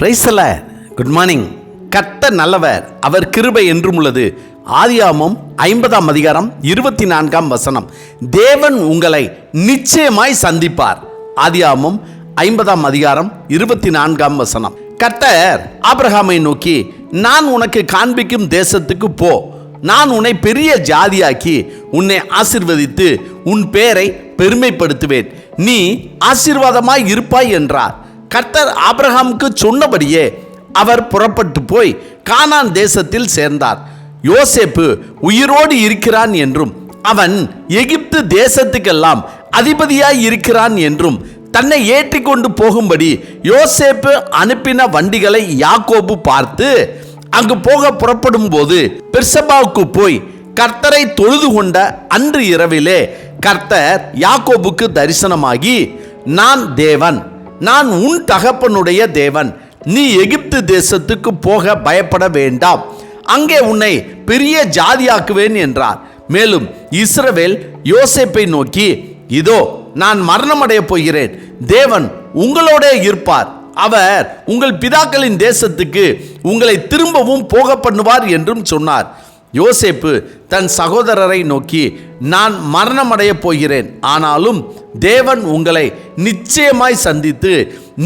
பிரைசல good morning கத்த நல்லவர். அவர் கிருபை என்றும் உள்ளது. ஆதியாமம் ஐம்பதாம் அதிகாரம் இருபத்தி நான்காம் வசனம். தேவன் உங்களை நிச்சயமாய் சந்திப்பார். ஆதியாமம் ஐம்பதாம் அதிகாரம் இருபத்தி நான்காம் வசனம். கர்த்தர் ஆபிரகாமை நோக்கி நான் உனக்கு காண்பிக்கும் தேசத்துக்கு போ. நான் உன்னை பெரிய ஜாதியாக்கி உன்னை ஆசிர்வதித்து உன் பேரை பெருமைப்படுத்துவேன். நீ ஆசீர்வாதமாய் இருப்பாய் என்றார். கர்த்தர் ஆபிரகாமுக்கு சொன்னபடியே அவர் புறப்பட்டு போய் கானான் தேசத்தில் சேர்ந்தார். யோசேப்பு உயிரோடு இருக்கிறான் என்றும் அவன் எகிப்து தேசத்துக்கெல்லாம் அதிபதியாய் இருக்கிறான் என்றும் தன்னை ஏற்றி கொண்டு போகும்படி யோசேப்பு அனுப்பின வண்டிகளை யாக்கோபு பார்த்து அங்கு போக புறப்படும் போது பிர்சபாவுக்கு போய் கர்த்தரை தொழுது கொண்ட அன்று இரவிலே கர்த்தர் யாக்கோபுக்கு தரிசனமாகி நான் தேவன் நான் உன் தகப்பனுடைய தேவன். நீ எகிப்து தேசத்துக்கு போக பயப்பட வேண்டாம். அங்கே உன்னை பெரிய ஜாதியாக்குவேன் என்றார். மேலும் இஸ்ரவேல் யோசேப்பை நோக்கி இதோ நான் மரணமடைய போகிறேன். தேவன் உங்களோட இருப்பார். அவர் உங்கள் பிதாக்களின் தேசத்துக்கு உங்களை திரும்பவும் போக பண்ணுவார் என்றும் சொன்னார். யோசேப்பு தன் சகோதரரை நோக்கி நான் மரணமடையப் போகிறேன். ஆனாலும் தேவன் உங்களை நிச்சயமாய் சந்தித்து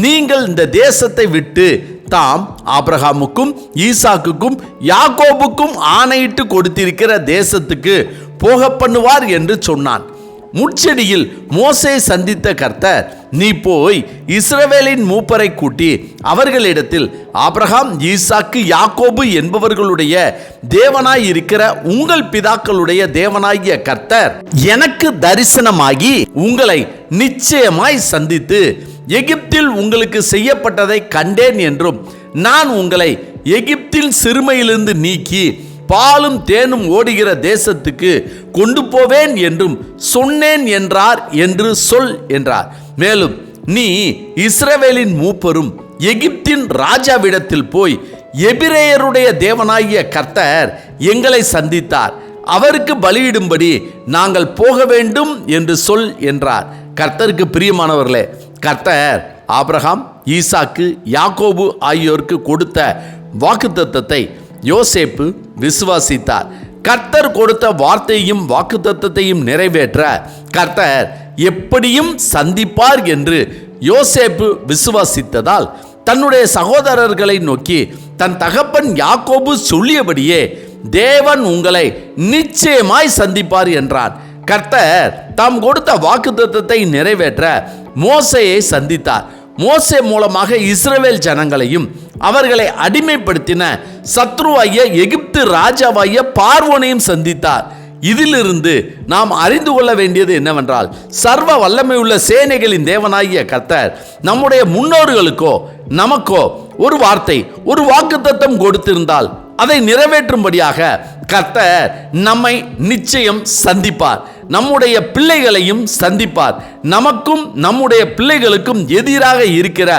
நீங்கள் இந்த தேசத்தை விட்டு தாம் ஆப்ரஹாமுக்கும் ஈசாக்குக்கும் யாக்கோபுக்கும் ஆணையிட்டு கொடுத்திருக்கிற தேசத்துக்கு போக பண்ணுவார் என்று சொன்னான். முட்செடியில் மோசே சந்தித்த கர்த்தர் நீ போய் இஸ்ரவேலின் மூப்பரை கூட்டி அவர்களிடத்தில் ஆப்ரஹாம் ஈசாக்கு யாக்கோபு என்பவர்களுடைய தேவனாய் இருக்கிற உங்கள் பிதாக்களுடைய தேவனாகிய கர்த்தர் எனக்கு தரிசனமாகி உங்களை நிச்சயமாய் சந்தித்து எகிப்தில் உங்களுக்கு செய்யப்பட்டதை கண்டேன் என்றும் நான் உங்களை எகிப்தில் சிறுமையிலிருந்து நீக்கி பாலும் தேனும் ஓடுகிற தேசத்துக்கு கொண்டு போவேன் என்றும் சொன்னேன் என்றார் என்று சொல் என்றார். மேலும் நீ இஸ்ரவேலின் மூப்பரும் எகிப்தின் ராஜாவிடத்தில் போய் எபிரேயருடைய தேவனாகிய கர்த்தர் எங்களை சந்தித்தார். அவருக்கு பலியிடும்படி நாங்கள் போக வேண்டும் என்று சொல் என்றார். கர்த்தருக்கு பிரியமானவர்களே கர்த்தர் ஆப்ரஹாம் ஈசாக்கு யாக்கோபு ஆகியோருக்கு கொடுத்த வாக்குத்தத்தத்தை யோசேப்பு விசுவாசித்தார். கர்த்தர் கொடுத்த வார்த்தையும் வாக்குத்தத்தையும் நிறைவேற்ற கர்த்தர் எப்படியும் சந்திப்பார் என்று யோசேப்பு விசுவாசித்ததால் தன்னுடைய சகோதரர்களை நோக்கி தன் தகப்பன் யாக்கோபு சொல்லியபடியே தேவன் உங்களை நிச்சயமாய் சந்திப்பார் என்றார். கர்த்தர் தாம் கொடுத்த வாக்குத்தத்தை நிறைவேற்ற மோசையை சந்தித்தார். மோசே மூலமாக இஸ்ரவேல் ஜனங்களையும் அவர்களை அடிமைப்படுத்தின சத்ருவாகிய எகிப்து ராஜாவாகிய பார்வோனையும் சந்தித்தார். இதிலிருந்து நாம் அறிந்து கொள்ள வேண்டியது என்னவென்றால் சர்வ வல்லமை உள்ள சேனைகளின் தேவனாகிய கர்த்தர் நம்முடைய முன்னோர்களுக்கோ நமக்கோ ஒரு வார்த்தை ஒரு வாக்குத்தத்தம் கொடுத்திருந்தால் அதை நிறைவேற்றும்படியாக கர்த்தர் நம்மை நிச்சயம் சந்திப்பார். நம்முடைய பிள்ளைகளையும் சந்திப்பார். நமக்கும் நம்முடைய பிள்ளைகளுக்கும் எதிராக இருக்கிற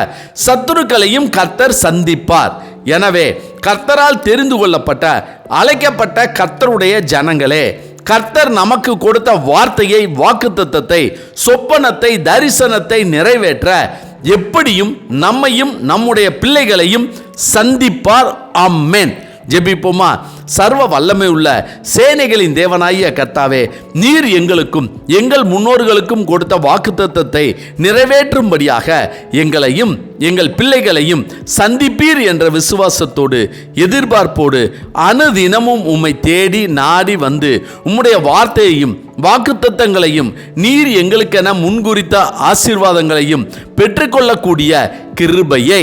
சத்துருக்களையும் கர்த்தர் சந்திப்பார். எனவே கர்த்தரால் தெரிந்து கொள்ளப்பட்ட அழைக்கப்பட்ட கர்த்தருடைய ஜனங்களே கர்த்தர் நமக்கு கொடுத்த வார்த்தையை வாக்குத்தத்தை சொப்பனத்தை தரிசனத்தை நிறைவேற்ற எப்படியும் நம்மையும் நம்முடைய பிள்ளைகளையும் சந்திப்பார். அம்மேன் ஜெபிப்போமா? சர்வ வல்லமை உள்ள சேனைகளின் தேவனாகிய கர்த்தாவே நீர் எங்களுக்கும் எங்கள் முன்னோர்களுக்கும் கொடுத்த வாக்குத்தத்தத்தை நிறைவேற்றும்படியாக எங்களையும் எங்கள் பிள்ளைகளையும் சந்திப்பீர் என்ற விசுவாசத்தோடு எதிர்பார்ப்போடு அனுதினமும் உம்மை தேடி நாடி வந்து உம்முடைய வார்த்தையையும் வாக்குத்தத்தங்களையும் நீர் எங்களுக்கென முன்குறித்த ஆசீர்வாதங்களையும் பெற்றுக்கொள்ளக்கூடிய கிருபையை